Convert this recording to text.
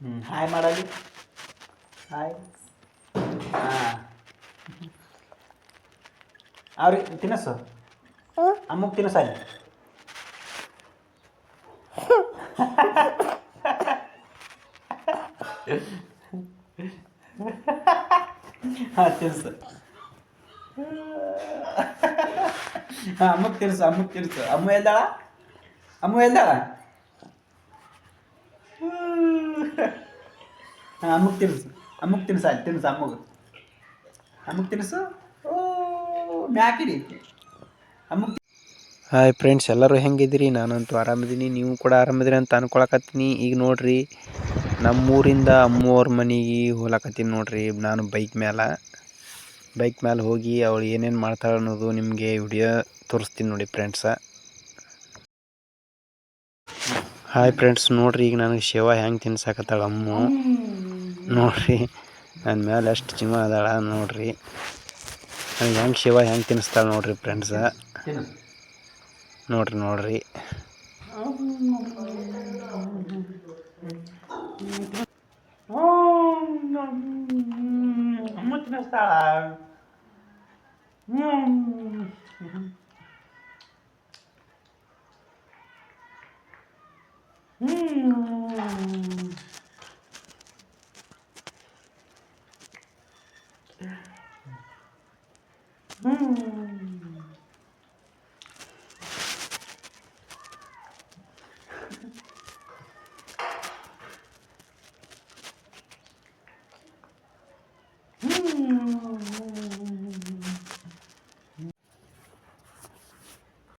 ಹ್ಞೂ ಹಾಯ್ ಮಾಡಲಿ ಹಾಯ್ ಹಾಂ ಅವ್ರಿಗೆ ತಿನ್ನಸು ಅಮ್ಮಗೆ ತಿನ್ನಸ ಅಲ್ಲಿ ಹಾಂ ತಿನ್ಸು ಹಾಂ ತಿರ್ಸು ಅಮ್ಮಕ್ಕೆ ತಿರ್ಸು. ಅಮ್ಮ ಎದ್ದಾಳ? ಅಮ್ಮ ಎದ್ದಾಳ? ಹಾಂ, ಅಮ್ಮಗೆ ತಿನ್ಸು ಅಮ್ಮಗೆ ತಿನ್ಸ ತಿನ್ಸು ಅಮ್ಮಗ. ಅಮ್ಮಕ್ಕೆ ತಿನ್ಸು ಓ, ಮ್ಯಾಕಿಡಿ. ಅಮ್ಮಗೆ ಹಾಯ್ ಫ್ರೆಂಡ್ಸ್, ಎಲ್ಲರೂ ಹೆಂಗಿದ್ದೀರಿ? ನಾನಂತೂ ಆರಾಮಿದ್ದೀನಿ. ನೀವು ಕೂಡ ಆರಾಮಿದ್ದೀರಿ ಅಂತ ಅನ್ಕೊಳಕತ್ತೀನಿ. ಈಗ ನೋಡ್ರಿ, ನಮ್ಮೂರಿಂದ ಅಮ್ಮೋರ ಮನೆಗೆ ಹೋಗ್ಲಕತ್ತೀನಿ ನೋಡ್ರಿ. ನಾನು ಬೈಕ್ ಮೇಲೆ ಬೈಕ್ ಮೇಲೆ ಹೋಗಿ ಅವಳು ಏನೇನು ಮಾಡ್ತಾಳೆ ಅನ್ನೋದು ನಿಮಗೆ ವಿಡಿಯೋ ತೋರಿಸ್ತೀನಿ ನೋಡಿ ಫ್ರೆಂಡ್ಸ. ಹಾಯ್ ಫ್ರೆಂಡ್ಸ್ ನೋಡ್ರಿ ಈಗ ನನಗೆ ಶಿವ ಹೆಂಗೆ ತಿನ್ಸಾಕತ್ತಾಳ ಅಮ್ಮ. ನೋಡ್ರಿ ನನ್ನ ಮೇಲೆ ಎಷ್ಟು ಚಿಮ ಅದಾಳ ನೋಡ್ರಿ. ನನಗೆ ಹೆಂಗೆ ಶಿವ ಹೆಂಗೆ ತಿನ್ನಿಸ್ತಾಳೆ ನೋಡ್ರಿ ಫ್ರೆಂಡ್ಸ ನೋಡ್ರಿ ನೋಡ್ರಿ. mas lá. Hum. Hum. Hum. Hum.